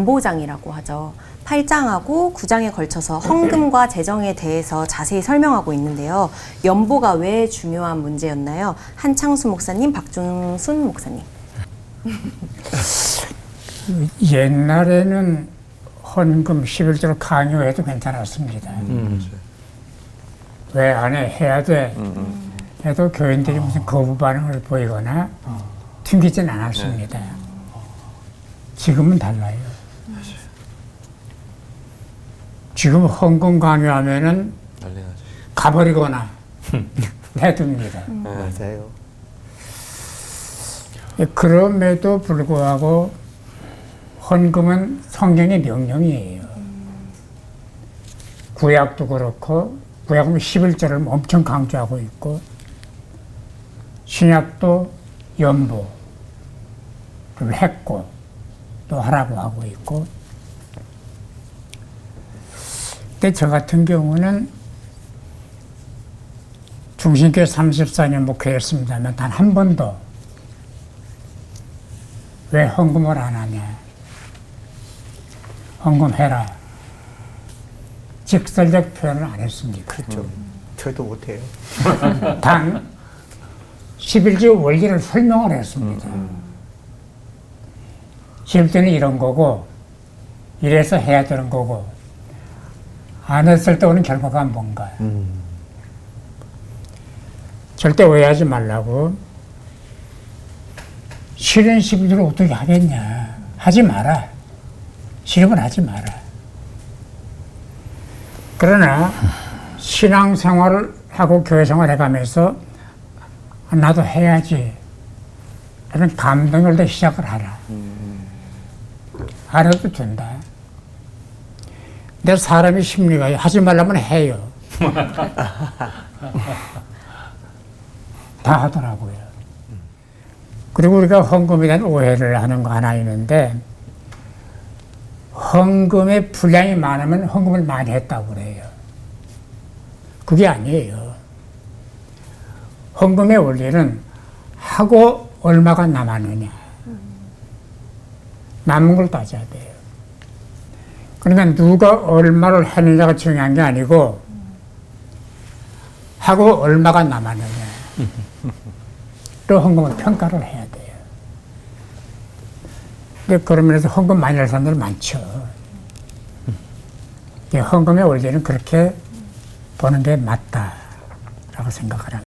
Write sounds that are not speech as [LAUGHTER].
연보장이라고 하죠. 8장하고 9장에 걸쳐서 헌금과 재정에 대해서 자세히 설명하고 있는데요. 연보가 왜 중요한 문제였나요? 한창수 목사님, 박준순 목사님. [LAUGHS] 옛날에는 헌금 11조를 강요해도 괜찮았습니다. 왜 안 해? 해야 돼. 해도 교인들이 무슨 거부 반응을 보이거나 튕기진 않았습니다. 지금은 달라요. 지금 헌금 강요하면은 난리 나죠. 가버리거나 해둡니다. 맞아요. 예, 그럼에도 불구하고 헌금은 성경의 명령이에요. 구약도 그렇고 구약은 11절을 엄청 강조하고 있고 신약도 연보를 했고 또 하라고 하고 있고 근데 저 같은 경우는 중신교회 34년 목회했습니다만 단 한 번도 왜 헌금을 안 하냐? 헌금해라. 직설적 표현을 안 했습니다. 그렇죠. 저도 못해요. 단 11조 원리를 설명을 했습니다. 11조는 이런 거고 이래서 해야 되는 거고 안 했을 때 오는 결과가 뭔가. 절대 오해하지 말라고. 실은 11조를 어떻게 하겠냐. 하지 마라. 실험은 하지 마라. 그러나 신앙생활을 하고 교회생활 해가면서 나도 해야지. 라는 감동을 내 시작을 하라. 안 해도 된다. 내 사람의 심리가 하지 말라면 해요. [LAUGHS] 다 하더라고요. 그리고 우리가 헌금에 대한 오해를 하는 거 하나 있는데, 헌금의 분량이 많으면 헌금을 많이 했다고 그래요. 그게 아니에요. 헌금의 원리는 하고 얼마가 남았느냐. 남은 걸 따져야 돼요. 그러니까 누가 얼마를 했느냐가 중요한 게 아니고, 하고 얼마가 남았느냐. 또 헌금을 평가를 해야 돼요. 근데 그러면서 헌금 많이 할 사람들 많죠. 이 헌금의 원리는 그렇게 보는 게 맞다라고 생각을 합니다.